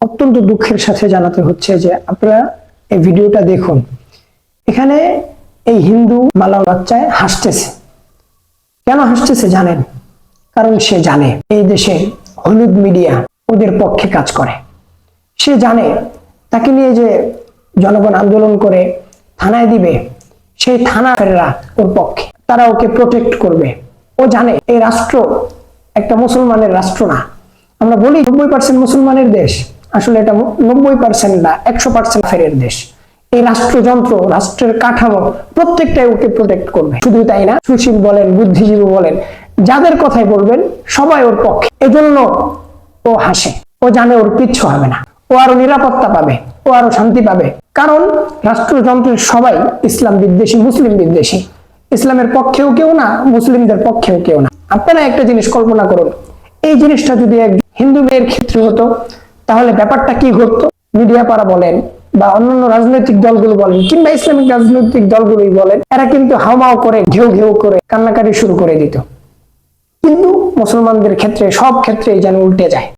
অত্যন্ত দুঃখের সাথে জানাতে হচ্ছে যে আপনারা এই ভিডিওটা দেখুন। এখানে এই হিন্দু মালা বাচ্চায় হাসতেছে। কেন হাসতেছে জানেন? কারণ সে জানে এই দেশে হলুদ মিডিয়া ওদের পক্ষে কাজ করে। সে জানে, তাকে নিয়ে যে জনগণ আন্দোলন করে থানায় দিবে, সেই থানারা ওর পক্ষে, তারা ওকে প্রোটেক্ট করবে। ও জানে, এই রাষ্ট্র একটা মুসলমানের রাষ্ট্র না। আমরা বলি নব্বই পার্সেন্ট মুসলমানের দেশ। আসলে এটা নব্বই পার্সেন্ট না, একশো পার্সেন্ট ফেরের দেশ। এই রাষ্ট্রযন্ত্র, রাষ্ট্রের কাঠামো প্রত্যেকটাই ওকে প্রোটেক্ট করবে। শুধু তাই না, সুশীল বলেন, বুদ্ধিজীবী বলেন, যাদের কথাই বলবেন, সবাই ওর পক্ষে। এজন্য ও হাসে। ও জানে ওর কিচ্ছু হবে না। ও আরও নিরাপত্তা পাবে, ও আরও শান্তি পাবে। কারণ রাষ্ট্রযন্ত্রের সবাই ইসলাম বিদ্বেষী, মুসলিম বিদ্বেষী। ইসলামের পক্ষেও কেউ না, মুসলিমদের পক্ষেও কেউ না। আপনারা একটা জিনিস কল্পনা করুন। এই জিনিসটা যদি এক হিন্দু মেয়ের ক্ষেত্রে হতো তাহলে ব্যাপারটা কি ঘটতো? মিডিয়া পাড়া বলেন বা অন্যান্য রাজনৈতিক দলগুলো বলেন কিংবা ইসলামিক রাজনৈতিক দলগুলোই বলেন, এরা কিন্তু হাওমাও করে, ঘেউ ঘেউ করে কান্নাকাটি শুরু করে দিত। কিন্তু মুসলমানদের ক্ষেত্রে সব ক্ষেত্রে যেন উল্টে যায়।